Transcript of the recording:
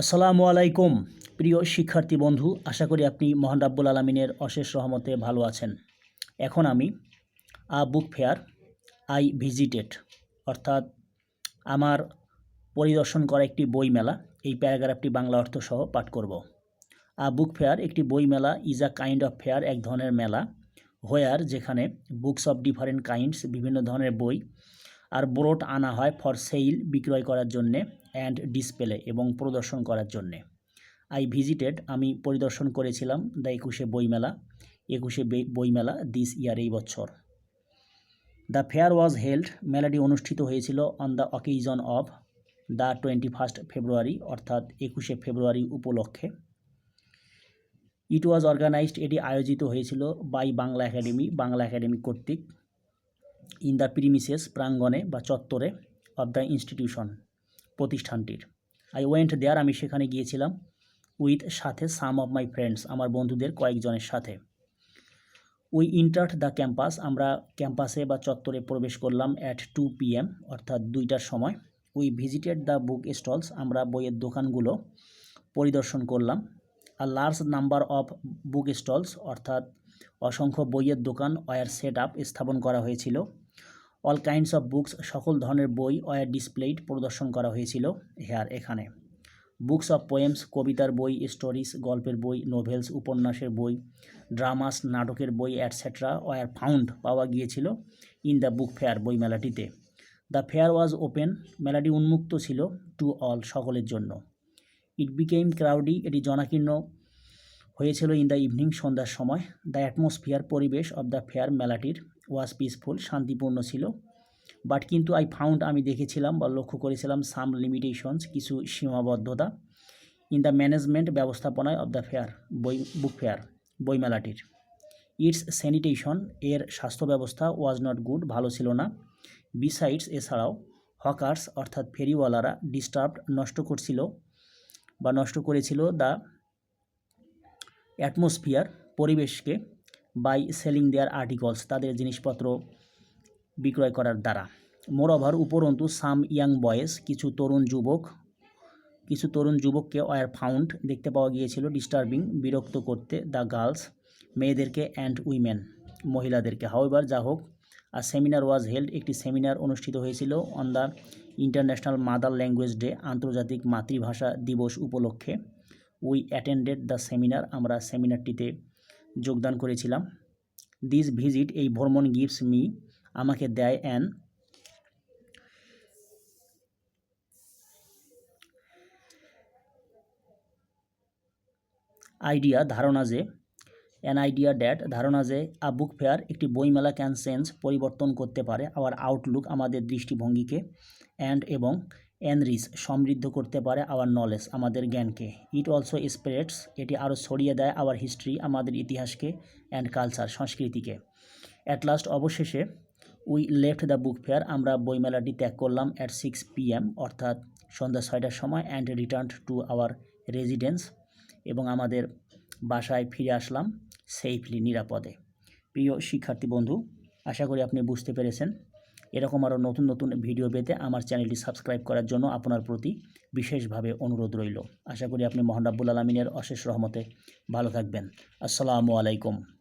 আসসালামু আলাইকুম, প্রিয় শিক্ষার্থী বন্ধু, আশা করি আপনি মহান রাব্বুল আলমিনের অশেষ রহমতে ভালো আছেন। এখন আমি a book fair, I visited, অর্থাৎ আমার পরিদর্শন করা একটি বই মেলা এই প্যারাগ্রাফটি বাংলা অর্থ সহ পাঠ করব। আ বুক ফেয়ার একটি বই মেলা is a kind of fair এক ধরনের মেলা হোয়ার যেখানে বুকস অফ ডিফারেন্ট কাইন্ডস বিভিন্ন ধরনের বই, আর বোরোট আনা হয় ফর সেল বিক্রয় করার জন্যে। অ্যান্ড ডিসপ্লে এবং প্রদর্শন করার জন্যে। আই ভিজিটেড আমি পরিদর্শন করেছিলাম দ্য একুশে বইমেলা একুশে বইমেলা দিস ইয়ার এই বছর। দ্য ফেয়ার ওয়াজ হেল্ড মেলাটি অনুষ্ঠিত হয়েছিল on the occasion of the twenty first February অর্থাৎ একুশে ফেব্রুয়ারি উপলক্ষে। ইট ওয়াজ অর্গানাইজড এটি আয়োজিত হয়েছিল by Bangla Academy Bangla Academy কর্তৃক। ইন দ্য প্রিমিসেস প্রাঙ্গণে বা চত্বরে অফ দ্য ইনস্টিটিউশন প্রতিষ্ঠানটির। আই ওয়েন্ট দেয়ার আমি সেখানে গিয়েছিলাম উইথ সাথে সাম অফ মাই ফ্রেন্ডস আমার বন্ধুদের কয়েকজনের সাথে। উই ইন্টার্ট দ্য ক্যাম্পাস আমরা ক্যাম্পাসে বা চত্বরে প্রবেশ করলাম অ্যাট টু পিএম অর্থাৎ দুইটার সময়। We visited the book stalls আমরা বইয়ের দোকানগুলো পরিদর্শন করলাম। আর large number of book stalls অর্থাৎ অসংখ্য বইয়ের দোকান ওয়ার সেট আপ স্থাপন করা হয়েছিল। অল কাইন্ডস অফ বুকস সকল ধরনের বই ওয়ার ডিসপ্লেড প্রদর্শন করা হয়েছিল হেয়ার এখানে। বুকস অফ পোয়েমস কবিতার বই স্টোরিজ গল্পের বই নোভেলস উপন্যাসের বই ড্রামাস নাটকের বই অ্যাটসেট্রা ওয়ার ফাউন্ড পাওয়া গিয়েছিল ইন দ্য বুক ফেয়ার বই মেলাটিতে দ্য ফেয়ার ওয়াজ ওপেন মেলাটি উন্মুক্ত ছিল টু অল সকলের জন্য। ইট বিকেম ক্রাউডি এটি জনাকীর্ণ হয়েছিল ইন দ্য ইভিনিং সন্ধ্যার সময়। দ্য অ্যাটমসফিয়ার পরিবেশ অব দ্য ফেয়ার মেলাটির ওয়াজ পিসফুল শান্তিপূর্ণ ছিল। বাট কিন্তু আই ফাউন্ড আমি দেখেছিলাম বা লক্ষ্য করেছিলাম সাম লিমিটেশনস কিছু সীমাবদ্ধতা ইন দ্য ম্যানেজমেন্ট ব্যবস্থাপনায় অব দ্য ফেয়ার বই বুক ফেয়ার বইমেলাটির। ইটস স্যানিটেশন এর স্বাস্থ্য ব্যবস্থা ওয়াজ নট গুড ভালো ছিল না। বিসাইডস এছাড়াও হকার্স অর্থাৎ ফেরিওয়ালারা ডিস্টার্ব নষ্ট করছিল বা নষ্ট করেছিল দ্য অ্যাটমসফিয়ার পরিবেশকে বাই সেলিং দেয়ার আর্টিকলস তাদের জিনিসপত্র বিক্রয় করার দ্বারা। মোরওভার উপরন্তু সাম ইয়াং বয়েজ কিছু তরুণ যুবক, কিছু তরুণ যুবককে ওয়ার ফাউন্ড দেখতে পাওয়া গিয়েছিল ডিস্টার্বিং বিরক্ত করতে দ্য গার্লস মেয়েদেরকে অ্যান্ড উইমেন মহিলাদেরকে। হাওয়েভার যা হোক আর সেমিনার ওয়াজ হেল্ড একটি সেমিনার অনুষ্ঠিত হয়েছিল on the international mother language day আন্তর্জাতিক মাতৃভাষা দিবস উপলক্ষে। উই অ্যাটেন্ডেড দ্য সেমিনার আমরা সেমিনারটিতে যোগদান করেছিলাম। দিস ভিজিট এই ভ্রমণ গিভস মি আমাকে দেয় অ্যান আইডিয়া ধারণা যে অ্যান আইডিয়া ড্যাট ধারণা যে আ বুক ফেয়ার একটি বইমেলা ক্যান চেঞ্জ পরিবর্তন করতে পারে আওয়ার আউটলুক আমাদের দৃষ্টিভঙ্গিকে অ্যান্ড এবং এনরিচ সমৃদ্ধ করতে পারে আওয়ার নলেজ আমাদের জ্ঞানকে। ইট অলসো স্প্রেডস এটি আরও ছড়িয়ে দেয় আওয়ার হিস্ট্রি আমাদের ইতিহাসকে অ্যান্ড কালচার সংস্কৃতিকে। অ্যাট লাস্ট অবশেষে we left the book fair আমরা বইমেলাটি ত্যাগ করলাম অ্যাট সিক্স পিএম অর্থাৎ সন্ধ্যা ছয়টার সময় and return to our residence এবং আমাদের বাসায় ফিরে আসলাম সেফলি নিরাপদে। প্রিয় শিক্ষার্থী বন্ধু, আশা করি আপনি বুঝতে পেরেছেন। এরকম আরও নতুন নতুন ভিডিও পেতে আমার চ্যানেলটি সাবস্ক্রাইব করার জন্য আপনার প্রতি বিশেষভাবে অনুরোধ রইল। আশা করি আপনি মোহান রাব্বুল আলমিনের অশেষ রহমতে ভালো থাকবেন। আসসালামু আলাইকুম।